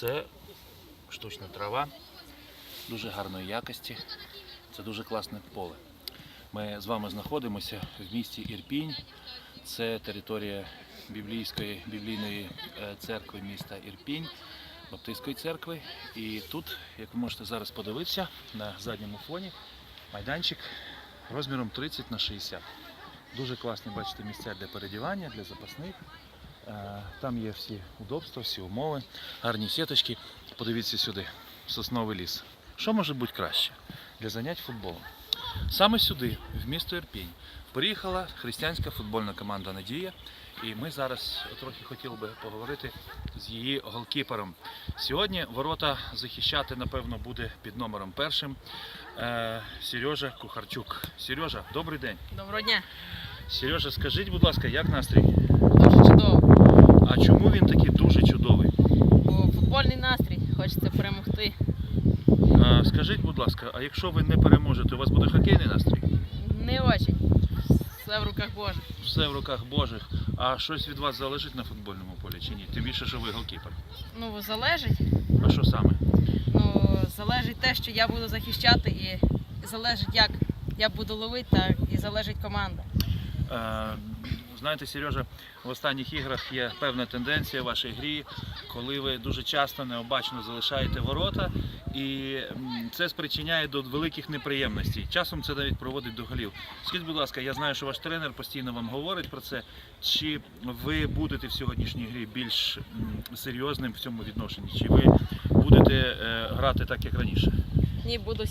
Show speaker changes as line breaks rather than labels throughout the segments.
Це штучна трава, дуже гарної якості. Це дуже класне поле. Ми з вами знаходимося в місті Ірпінь. Це територія біблійської біблійної е, церкви міста Ірпінь, Баптистської церкви. І тут, як ви можете зараз подивитися, на задньому фоні майданчик розміром 30 на 60. Дуже класні, бачите, місця для передівання, для запасних. Е, Там є всі удобства, всі умови, гарні сіточки. Подивіться сюди, сосновий ліс. Що може бути краще для занять футболом? Саме сюди, в місто Ірпінь, приїхала християнська футбольна команда Надія. І ми зараз трохи хотіли би поговорити з її голкіпером. Сьогодні ворота захищати, напевно, буде під номером першим е, Сережа Кухарчук. Сережа, добрий день.
Доброго дня.
Сережа, скажіть, будь ласка, як настрій?
Дуже чудово. Хочеться перемогти.
А, скажіть, будь ласка, а якщо ви не переможете, у вас буде хокейний настрій?
Не очень. Все в руках Божих.
Все в руках Божих. А щось від вас залежить на футбольному полі чи ні? Тим більше, що ви голкіпер.
Ну, залежить.
А що саме?
Ну, залежить те, що я буду захищати, і залежить, як я буду ловити, так і залежить команда.
Е, Знаєте, Сережа, в останніх іграх є певна тенденція в вашій грі, коли ви дуже часто необачно залишаєте ворота, і це спричиняє до великих неприємностей. Часом це навіть проводить до голів. Скажіть, будь ласка, я знаю, що ваш тренер постійно вам говорить про це. Чи ви будете в сьогоднішній грі більш серйозним в цьому відношенні? Чи ви будете е, грати так, як раніше?
Ні, буду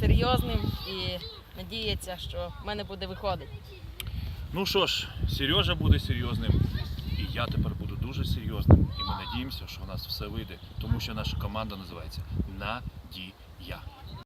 серйозним і надіятися, що в мене буде виходити.
Ну що ж, Сережа буде серйозним, і я тепер буду дуже серйозним. І ми надіємося, що у нас все вийде, тому що наша команда називається Надія.